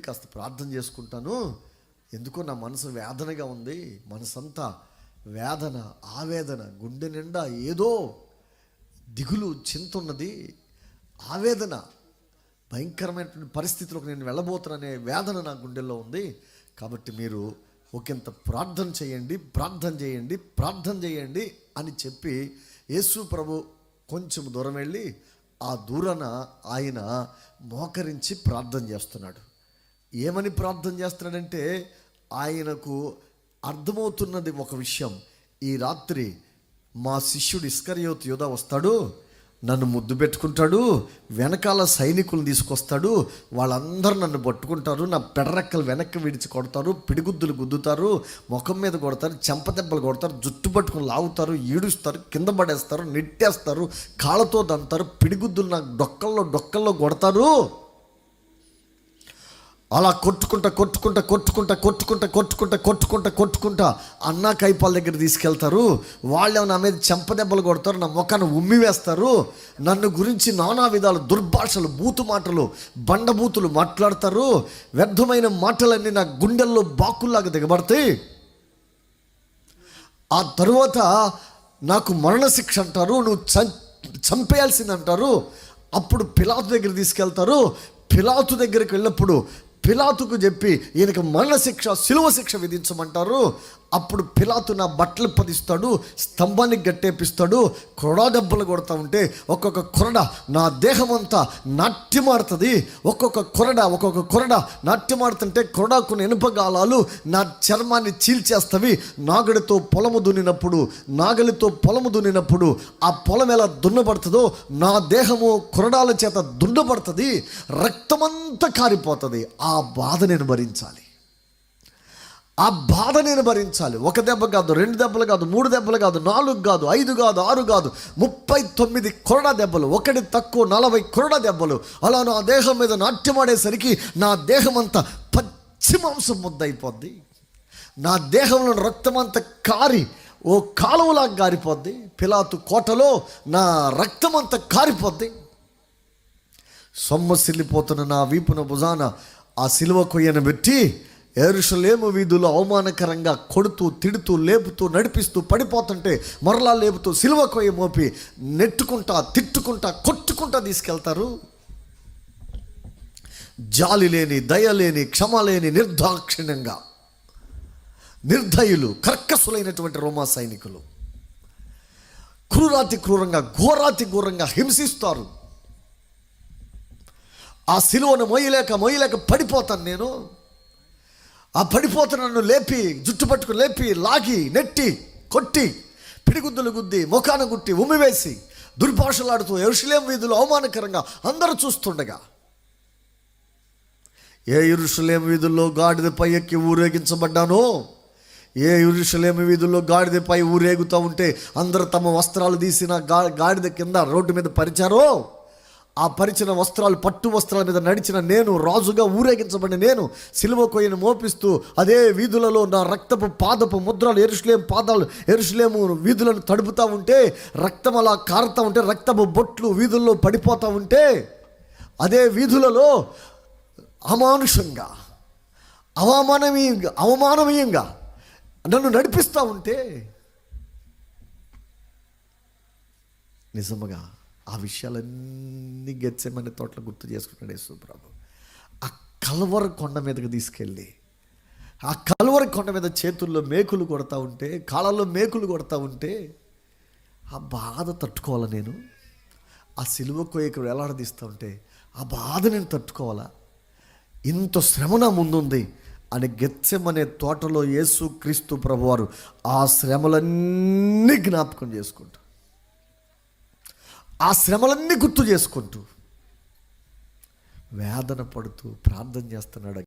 కాస్త ప్రార్థన చేసుకుంటాను. ఎందుకో నా మనసు వేదనగా ఉంది. మనసంతా వేదన ఆవేదన గుండె నిండా ఏదో దిగులు చింత ఉన్నది ఆవేదన భయంకరమైనటువంటి పరిస్థితిలోకి నేను వెళ్ళబోతున్నానే వేదన నా గుండెల్లో ఉంది. కాబట్టి మీరు ఒకంత ప్రార్థన చేయండి ప్రార్థన చేయండి ప్రార్థన చేయండి అని చెప్పి యేసు ప్రభు కొంచెం దూరం వెళ్ళి ఆ దూరాన ఆయన మోకరించి ప్రార్థన చేస్తున్నాడు. ఏమని ప్రార్థన చేస్తున్నాడంటే ఆయనకు అర్థమవుతున్నది ఒక విషయం. ఈ రాత్రి మా శిష్యుడు ఇస్కరియోత్ యోధ వస్తాడు నన్ను ముద్దు పెట్టుకుంటాడు వెనకాల సైనికులు తీసుకొస్తాడు వాళ్ళందరూ నన్ను పట్టుకుంటారు నా పెడరెక్కలు వెనక్కి విడిచి కొడతారు పిడిగుద్దులు గుద్దుతారు ముఖం మీద కొడతారు చెంపదెబ్బలు కొడతారు జుట్టు పట్టుకుని లాగుతారు ఈడుస్తారు కింద పడేస్తారు నెట్టేస్తారు కాళ్ళతో దంతారు పిడిగుద్దులు నాకు డొక్కల్లో డొక్కల్లో కొడతారు. అలా కొట్టుకుంటా కొట్టుకుంటా కొట్టుకుంటా కొట్టుకుంటా కొట్టుకుంటా కొట్టుకుంటా కొట్టుకుంటా అన్నా కైపాల దగ్గర తీసుకెళ్తారు. వాళ్ళు నా మీద చెంపదెబ్బలు కొడతారు నా ముఖాన్ని ఉమ్మి వేస్తారు. నన్ను గురించి నానా విధాలు దుర్భాషలు బూతు మాటలు బండబూతులు మాట్లాడతారు. వ్యర్థమైన మాటలన్నీ నా గుండెల్లో బాకుల్లాగా దిగబడతాయి. ఆ తరువాత నాకు మరణశిక్ష అంటారు నువ్వు చం చంపేయాల్సింది అంటారు. అప్పుడు పిలాతు దగ్గర తీసుకెళ్తారు. పిలాతు దగ్గరికి వెళ్ళినప్పుడు పిలాతుకు చెప్పి ఈయనకి మరణశిక్ష శిలువ శిక్ష విధించమంటారు. అప్పుడు పిలాతు నా బట్టలు పదిస్తాడు స్తంభానికి గట్టేపిస్తాడు కొరడా దెబ్బలు కొడతా ఉంటే ఒక్కొక్క కొరడ నా దేహం అంతా నాట్యమాడుతుంది. ఒక్కొక్క కొరడ ఒక్కొక్క కొరడ నాట్యమాడుతుంటే కొరడాకున్న ఇనుపగాలాలు నా చర్మాన్ని చీల్చేస్తవి. నాగడితో పొలము దున్నినప్పుడు నాగలితో పొలము దున్నినప్పుడు ఆ పొలం ఎలా దున్నబడుతుందో నా దేహము కొరడాల చేత దున్నబడుతుంది. రక్తమంతా కారిపోతుంది. ఆ బాధ నేను భరించాలి. ఆ బాధ నేను భరించాలి. ఒక దెబ్బ కాదు రెండు దెబ్బలు కాదు మూడు దెబ్బలు కాదు నాలుగు కాదు ఐదు కాదు ఆరు కాదు ముప్పై తొమ్మిది కొరడ దెబ్బలు ఒకటి తక్కువ నలభై కొరడ దెబ్బలు. అలా నా దేహం మీద నాట్యమాడేసరికి నా దేహం అంతా పచ్చి ముద్దయిపోద్ది. నా దేహంలో రక్తం అంతా కారి ఓ కాలువలా కారిపోద్ది పిలాతు కోటలో నా రక్తం అంతా కారిపోద్ది సొమ్మసిల్లిపోతున్న నా వీపున భుజాన ఆ సిలువ కొయ్యను పెట్టి ఏరుషలేము వీధులు అవమానకరంగా కొడుతూ తిడుతూ లేపుతూ నడిపిస్తూ పడిపోతుంటే మరలా లేపుతూ సిలువ కొయ్య మోపి నెట్టుకుంటా తిట్టుకుంటా కొట్టుకుంటా తీసుకెళ్తారు. జాలి లేని దయ లేని క్షమ లేని నిర్దాక్షిణ్యంగా నిర్దయులు కర్కసులైనటువంటి రోమా సైనికులు క్రూరాతి క్రూరంగా ఘోరాతి ఘోరంగా హింసిస్తారు. ఆ సిలువను మొయ్యలేక మొయ్యలేక పడిపోతాను నేను. ఆ పడిపోతున్న నన్ను లేపి జుట్టు పట్టుకుని లేపి లాగి నెట్టి కొట్టి పిడిగుద్దులు గుద్ది ముఖాన గుట్టి ఉమ్మివేసి దుర్భాషలాడుతూ ఎరుషులేం వీధులు అవమానకరంగా అందరూ చూస్తుండగా ఏ ఇరుషులేం వీధుల్లో గాడిదపై ఎక్కి ఊరేగించబడ్డానో? ఏ ఇరుషులేమి వీధుల్లో గాడిదపై ఊరేగుతూ ఉంటే అందరూ తమ వస్త్రాలు తీసిన గా గాడిద కింద రోడ్డు మీద పరిచారో? ఆ పరిచిన వస్త్రాలు పట్టు వస్త్రాల మీద నడిచిన నేను రాజుగా ఊరేగించబడిన నేను సిలువ కొయ్యను మోపిస్తూ అదే వీధులలో నా రక్తపు పాదపు ముద్రలు ఎరుషులేం పాదాలు ఎరుషులేము వీధులను తడుపుతూ ఉంటే రక్తం అలా కారుతూ ఉంటే రక్తపు బొట్లు వీధుల్లో పడిపోతూ ఉంటే అదే వీధులలో అమానుషంగా అవమానమీయంగా అవమానమీయంగా నన్ను నడిపిస్తూ ఉంటే నిజముగా ఆ విషయాలన్నీ గెచ్చేమని తోటలు గుర్తు చేసుకున్నాడు యేసుప్రభు ఆ కలవర కొండ మీదకి తీసుకెళ్ళి ఆ కలవర కొండ మీద చేతుల్లో మేకులు కొడతా ఉంటే కాళ్ళల్లో మేకులు కొడతా ఉంటే ఆ బాధ తట్టుకోవాలా నేను? ఆ సిలువ కొయ్యకు వేలాడదీస్తూ ఉంటే ఆ బాధ నేను తట్టుకోవాలా? ఇంత శ్రమ నా ముందుంది అని గెచ్చమనే తోటలో యేసు క్రీస్తు ప్రభువారు ఆ శ్రమలన్నీ జ్ఞాపకం చేసుకుంటారు. ఆ శ్రమలన్నీ గుర్తు చేసుకుంటూ వేదన పడుతూ ప్రార్థన చేస్తున్నాడు